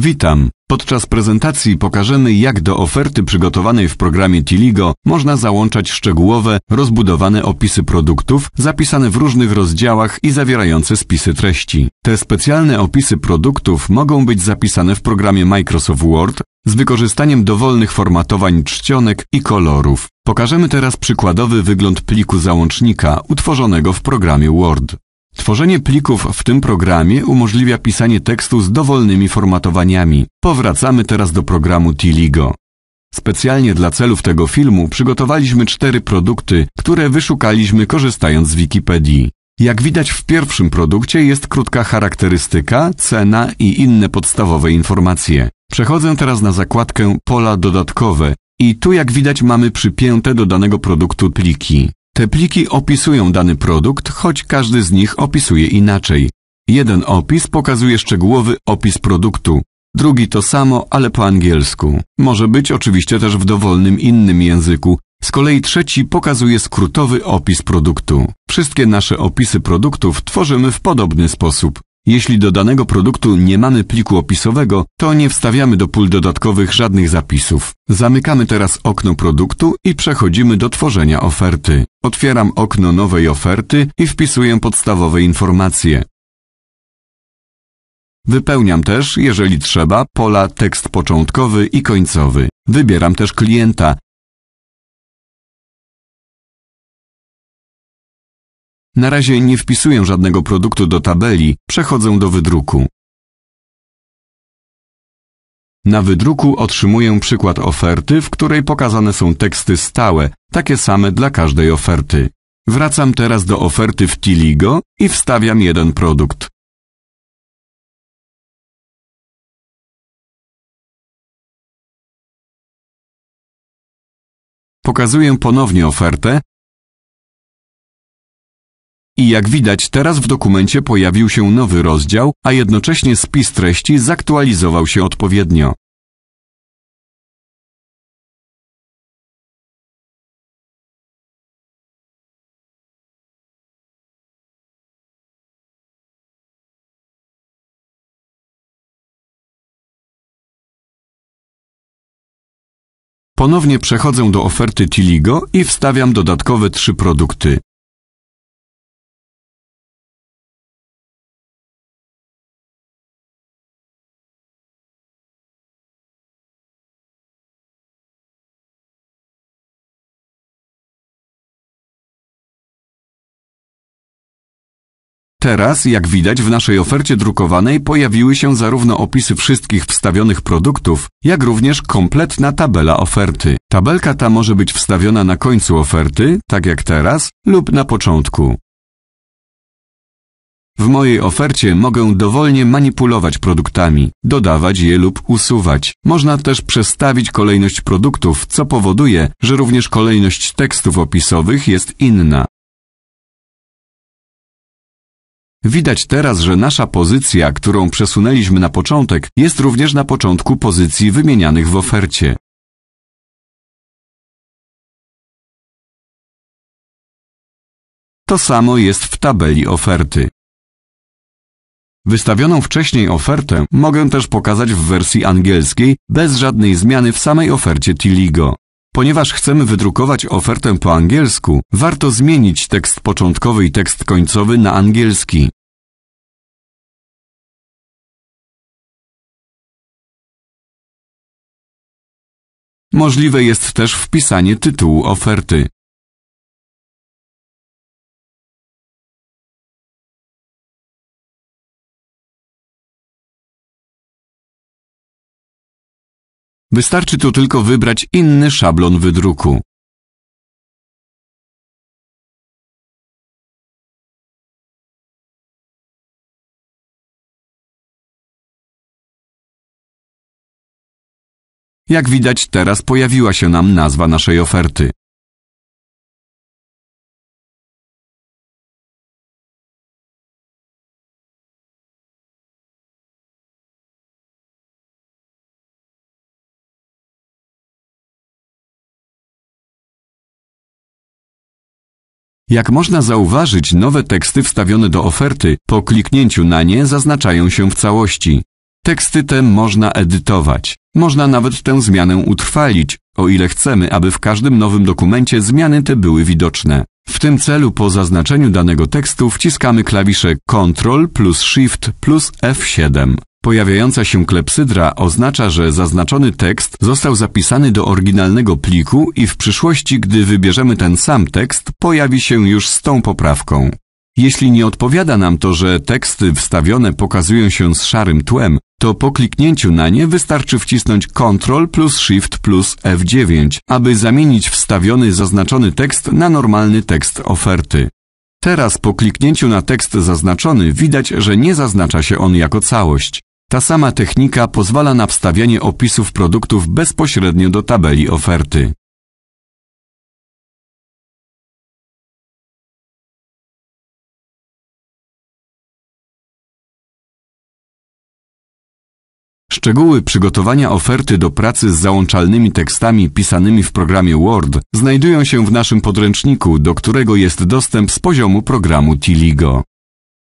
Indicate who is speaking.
Speaker 1: Witam. Podczas prezentacji pokażemy, jak do oferty przygotowanej w programie Tiligo można załączać szczegółowe, rozbudowane opisy produktów, zapisane w różnych rozdziałach i zawierające spisy treści. Te specjalne opisy produktów mogą być zapisane w programie Microsoft Word z wykorzystaniem dowolnych formatowań czcionek i kolorów. Pokażemy teraz przykładowy wygląd pliku załącznika utworzonego w programie Word. Tworzenie plików w tym programie umożliwia pisanie tekstu z dowolnymi formatowaniami. Powracamy teraz do programu Tiligo. Specjalnie dla celów tego filmu przygotowaliśmy cztery produkty, które wyszukaliśmy korzystając z Wikipedii. Jak widać w pierwszym produkcie jest krótka charakterystyka, cena i inne podstawowe informacje. Przechodzę teraz na zakładkę Pola dodatkowe i tu jak widać mamy przypięte do danego produktu pliki. Te pliki opisują dany produkt, choć każdy z nich opisuje inaczej. Jeden opis pokazuje szczegółowy opis produktu, drugi to samo, ale po angielsku. Może być oczywiście też w dowolnym innym języku. Z kolei trzeci pokazuje skrótowy opis produktu. Wszystkie nasze opisy produktów tworzymy w podobny sposób. Jeśli do danego produktu nie mamy pliku opisowego, to nie wstawiamy do pól dodatkowych żadnych zapisów. Zamykamy teraz okno produktu i przechodzimy do tworzenia oferty. Otwieram okno nowej oferty i wpisuję podstawowe informacje. Wypełniam też, jeżeli trzeba, pola tekst początkowy i końcowy. Wybieram też klienta, Na razie nie wpisuję żadnego produktu do tabeli, przechodzę do wydruku. Na wydruku otrzymuję przykład oferty, w której pokazane są teksty stałe, takie same dla każdej oferty. Wracam teraz do oferty w Tiligo i wstawiam jeden produkt. Pokazuję ponownie ofertę, i jak widać, teraz w dokumencie pojawił się nowy rozdział, a jednocześnie spis treści zaktualizował się odpowiednio. Ponownie przechodzę do oferty Tiligo i wstawiam dodatkowe trzy produkty. Teraz, jak widać, w naszej ofercie drukowanej pojawiły się zarówno opisy wszystkich wstawionych produktów, jak również kompletna tabela oferty. Tabelka ta może być wstawiona na końcu oferty, tak jak teraz, lub na początku. W mojej ofercie mogę dowolnie manipulować produktami, dodawać je lub usuwać. Można też przestawić kolejność produktów, co powoduje, że również kolejność tekstów opisowych jest inna. Widać teraz, że nasza pozycja, którą przesunęliśmy na początek, jest również na początku pozycji wymienianych w ofercie. To samo jest w tabeli oferty. Wystawioną wcześniej ofertę mogę też pokazać w wersji angielskiej bez żadnej zmiany w samej ofercie Tiligo. Ponieważ chcemy wydrukować ofertę po angielsku, warto zmienić tekst początkowy i tekst końcowy na angielski. Możliwe jest też wpisanie tytułu oferty. Wystarczy tu tylko wybrać inny szablon wydruku. Jak widać teraz pojawiła się nam nazwa naszej oferty. Jak można zauważyć, nowe teksty wstawione do oferty po kliknięciu na nie zaznaczają się w całości. Teksty te można edytować. Można nawet tę zmianę utrwalić, o ile chcemy, aby w każdym nowym dokumencie zmiany te były widoczne. W tym celu po zaznaczeniu danego tekstu wciskamy klawisze Ctrl plus Shift plus F7. Pojawiająca się klepsydra oznacza, że zaznaczony tekst został zapisany do oryginalnego pliku i w przyszłości, gdy wybierzemy ten sam tekst, pojawi się już z tą poprawką. Jeśli nie odpowiada nam to, że teksty wstawione pokazują się z szarym tłem, to po kliknięciu na nie wystarczy wcisnąć Ctrl plus Shift plus F9, aby zamienić wstawiony zaznaczony tekst na normalny tekst oferty. Teraz po kliknięciu na tekst zaznaczony widać, że nie zaznacza się on jako całość. Ta sama technika pozwala na wstawianie opisów produktów bezpośrednio do tabeli oferty. Szczegóły przygotowania oferty do pracy z załączalnymi tekstami pisanymi w programie Word znajdują się w naszym podręczniku, do którego jest dostęp z poziomu programu Tiligo.